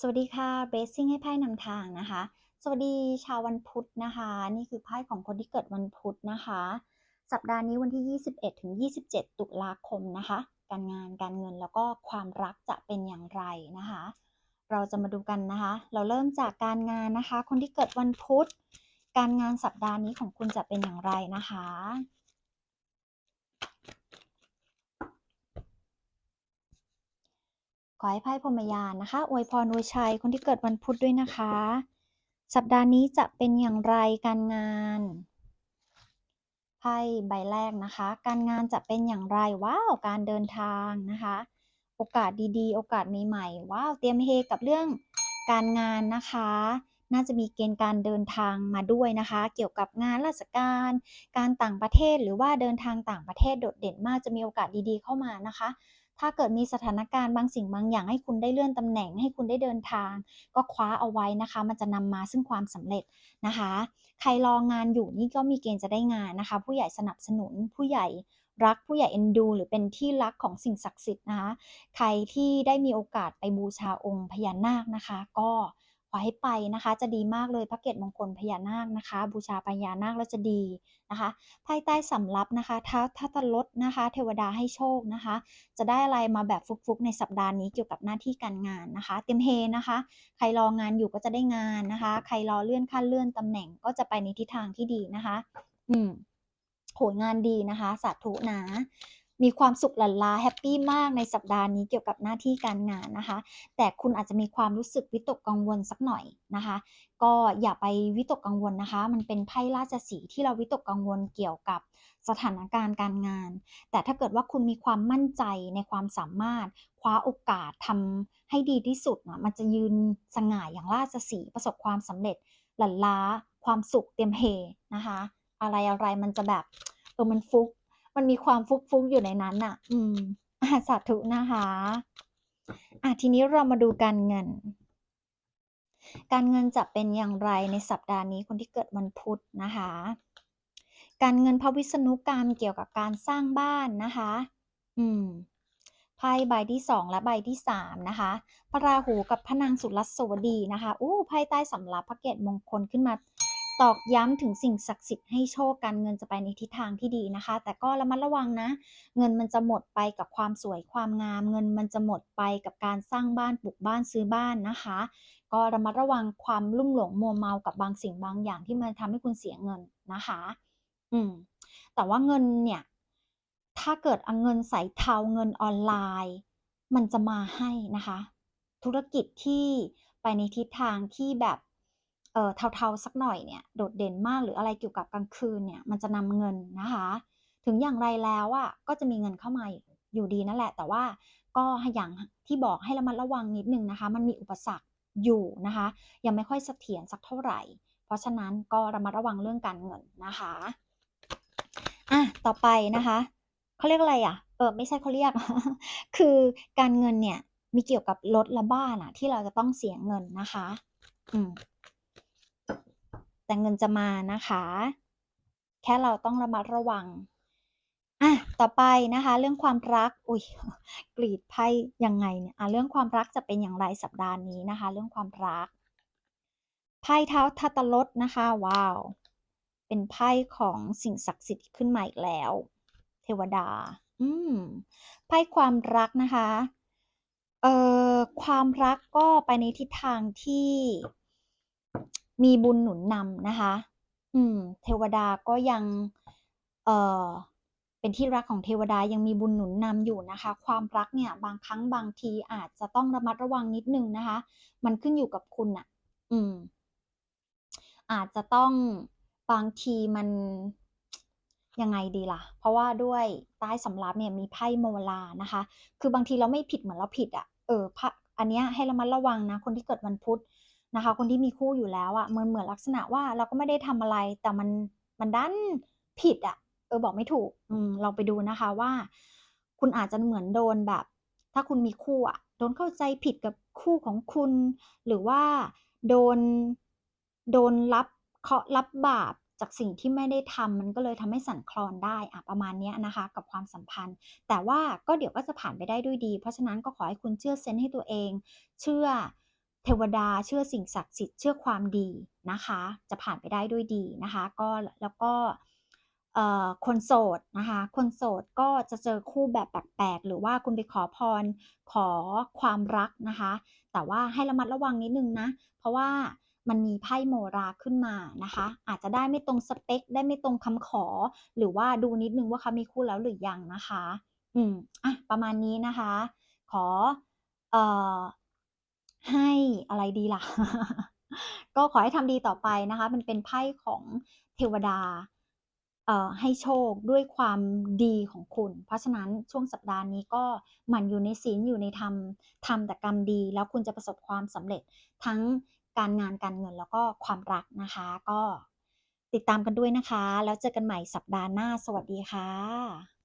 สวัสดีค่ะ Blessing ให้ไพ่นำทางนะคะ สวัสดีชาววันพุธนะคะ นี่คือไพ่ของคนที่เกิดวันพุธนะคะ สัปดาห์นี้วันที่ 21 ถึง 27 ตุลาคมนะคะ การงานการเงินแล้วก็ความรักจะเป็นอย่างไรนะคะ เราจะมาดูกันนะคะ เราเริ่มจากการงานนะคะ คนที่เกิดวันพุธ การงานสัปดาห์นี้ของคุณจะเป็นอย่างไรนะคะ ขอให้ไพ่พรมยานนะคะอวยพรอวยชัยคนที่เกิดวันพุธด้วยนะคะ สัปดาห์นี้จะเป็นอย่างไรการงานไพ่ใบแรกนะคะ การงานจะเป็นอย่างไรว้าวการเดินทางนะคะ โอกาสดีๆ โอกาสใหม่ๆว้าวเตรียมเฮกับเรื่องการงานนะคะ น่าจะมีเกณฑ์การเดินทางมาด้วยนะคะ เกี่ยวกับงานราชการ การต่างประเทศหรือว่าเดินทางต่างประเทศโดดเด่นมากจะมีโอกาสดีๆเข้ามานะคะ ถ้าเกิดมีสถานการณ์บางสิ่งบางอย่างให้คุณได้เลื่อนตำแหน่งให้คุณได้เดินทาง ก็คว้าเอาไว้นะคะ มันจะนำมาซึ่งความสำเร็จนะคะ ใครรองานอยู่นี่ก็มีเกณฑ์จะได้งานนะคะ ผู้ใหญ่สนับสนุนผู้ใหญ่รักผู้ใหญ่เอ็นดู หรือเป็นที่รักของสิ่งศักดิ์สิทธิ์นะคะ ใครที่ได้มีโอกาสไปบูชาองค์พญานาคนะคะ ก็ อให้ไปนะคะ จะดีมากเลยพระเกตมงคลพญานาคนะคะ บูชาพญานาคแล้วจะดีนะคะ ภายใต้สำรับนะคะท้าทัตลดนะคะ เทวดาให้โชคนะคะ จะได้อะไรมาแบบฟุกๆ ในสัปดาห์นี้เกี่ยวกับหน้าที่การงานนะคะ เต็มเฮนะคะ ใครรองานอยู่ก็จะได้งานนะคะ ใครรอเลื่อนขั้นเลื่อนตำแหน่งก็จะไปในทิศทางที่ดีนะคะ อืมโหงานดีนะคะ สาธุนะ มีความสุขหลั่นลาแฮปปี้มากในสัปดาห์นี้เกี่ยวกับหน้าที่การงานนะคะ แต่คุณอาจจะมีความรู้สึกวิตกกังวลสักหน่อยนะคะ ก็อย่าไปวิตกกังวลนะคะ มันเป็นไพ่ราชสีที่เราวิตกกังวลเกี่ยวกับสถานการณ์การงาน แต่ถ้าเกิดว่าคุณมีความมั่นใจในความสามารถ คว้าโอกาสทำให้ดีที่สุดนะมันจะยืนสง่ายอย่างราชสีประสบความสำเร็จหลั่นล้า ความสุขเตรียมเฮนะคะ อะไรอะไรมันจะแบบเออมันฟุก มันมีความฟุกฟุกอยู่ในนั้นน่ะ อืมอะสาธุนะคะ อะทีนี้เรามาดูการเงิน การเงินจะเป็นอย่างไรในสัปดาห์นี้คนที่เกิดวันพุธนะคะ การเงินพระวิษณุกรรมเกี่ยวกับการสร้างบ้านนะคะ อืมไพ่ใบที่สองและใบที่สามนะคะพระราหูกับพระนางสุรัสวดีนะคะ อู้ไพ่ใต้สำรับพระเกตมงคลขึ้นมา ตอกย้ำถึงสิ่งศักดิ์สิทธิ์ให้โชคการเงินจะไปในทิศทางที่ดีนะคะ แต่ก็ระมัดระวังนะ เงินมันจะหมดไปกับความสวยความงาม เงินมันจะหมดไปกับการสร้างบ้านปลูกบ้านซื้อบ้านนะคะ ก็ระมัดระวังความลุ่มหลงมัวเมากับบางสิ่งบางอย่างที่มันทำให้คุณเสียเงินนะคะ อืม แต่ว่าเงินเนี่ย ถ้าเกิดเอาเงินใส่เทาเงินออนไลน์ มันจะมาให้นะคะ ธุรกิจที่ไปในทิศทางที่แบบ เออเทาๆสักหน่อยเนี่ยโดดเด่นมากหรืออะไรเกี่ยวกับกลางคืนเนี่ยมันจะนำเงินนะคะ ถึงอย่างไรแล้วอะก็จะมีเงินเข้ามาอยู่ดีนั่นแหละ แต่ว่าก็อย่างที่บอกให้ระมัดระวังนิดนึงนะคะ มันมีอุปสรรคอยู่นะคะ ยังไม่ค่อยเสถียรสักเท่าไหร่ เพราะฉะนั้นก็ระมัดระวังเรื่องการเงินนะคะอะต่อไปนะคะเขาเรียกอะไรอะเออไม่ใช่เขาเรียก คือการเงินเนี่ยมีเกี่ยวกับรถและบ้านอะ ที่เราจะต้องเสียเงินนะคะ อืม แต่เงินจะมานะคะ แค่เราต้องระมัดระวังอะต่อไปนะคะ เรื่องความรัก อุ้ยกรีดไพ่ยังไงเนี่ยอะเรื่องความรักจะเป็นอย่างไรสัปดาห์นี้นะคะ เรื่องความรักไพ่เท้าทัตลดนะคะ ว้าว เป็นไพ่ของสิ่งศักดิ์สิทธิ์ขึ้นมาอีกแล้ว เทวดา อืมไพ่ความรักนะคะ เอ่อความรักก็ไปในทิศทางที่ มีบุญหนุนนำนะคะ อืม เทวดาก็ยัง เอ่อ เป็นที่รักของเทวดายังมีบุญหนุนนำอยู่นะคะ ความรักเนี่ย บางครั้งบางทีอาจจะต้องระมัดระวังนิดนึงนะคะ มันขึ้นอยู่กับคุณน่ะอืม อาจจะต้องบางทีมันยังไงดีล่ะ เพราะว่าด้วยใต้สำรับเนี่ยมีไพ่โมลานะคะ คือบางทีเราไม่ผิดเหมือนเราผิดอะเออพระอันเนี้ยให้ระมัดระวังนะ คนที่เกิดวันพุธ นะคะ คนที่มีคู่อยู่แล้วอะเหมือนเหมือนลักษณะว่าเราก็ไม่ได้ทำอะไร แต่มันมันดันผิดอะเออบอกไม่ถูก อืมลองไปดูนะคะว่า คุณอาจจะเหมือนโดนแบบ ถ้าคุณมีคู่อะโดนเข้าใจผิดกับคู่ของคุณ หรือว่าโดนโดนรับเคาะห์รับบาปจากสิ่งที่ไม่ได้ทำมันก็เลยทำให้สั่นคลอนได้อะประมาณนี้นะคะ กับความสัมพันธ์ แต่ว่าก็เดี๋ยวก็จะผ่านไปได้ด้วยดี เพราะฉะนั้นก็ขอให้คุณเชื่อเซนส์ให้ตัวเอง เชื่อ เทวดาเชื่อสิ่งศักดิ์สิทธิ์เชื่อความดีนะคะ จะผ่านไปได้ด้วยดีนะคะ ก็แล้วก็คนโสดนะคะ คนโสดก็จะเจอคู่แบบแปลกๆ หรือว่าคุณไปขอพรขอความรักนะคะ แต่ว่าให้ระมัดระวังนิดนึงนะ เพราะว่ามันมีไพ่โมราขึ้นมานะคะ อาจจะได้ไม่ตรงสเปค ได้ไม่ตรงคำขอ หรือว่าดูนิดนึงว่าเขามีคู่แล้วหรือยังนะคะ อืมอะประมาณนี้นะคะ ขอเอ่อ ให้อะไรดีล่ะ ก็ขอให้ทำดีต่อไปนะคะ มันเป็นไพ่ของเทวดาเอ่อให้โชคด้วยความดีของคุณ เพราะฉะนั้นช่วงสัปดาห์นี้ก็หมั่นอยู่ในศีลอยู่ในธรรมทำแต่กรรมดี แล้วคุณจะประสบความสำเร็จทั้งการงานการเงินแล้วก็ความรักนะคะ ก็ติดตามกันด้วยนะคะ แล้วเจอกันใหม่สัปดาห์หน้า สวัสดีค่ะ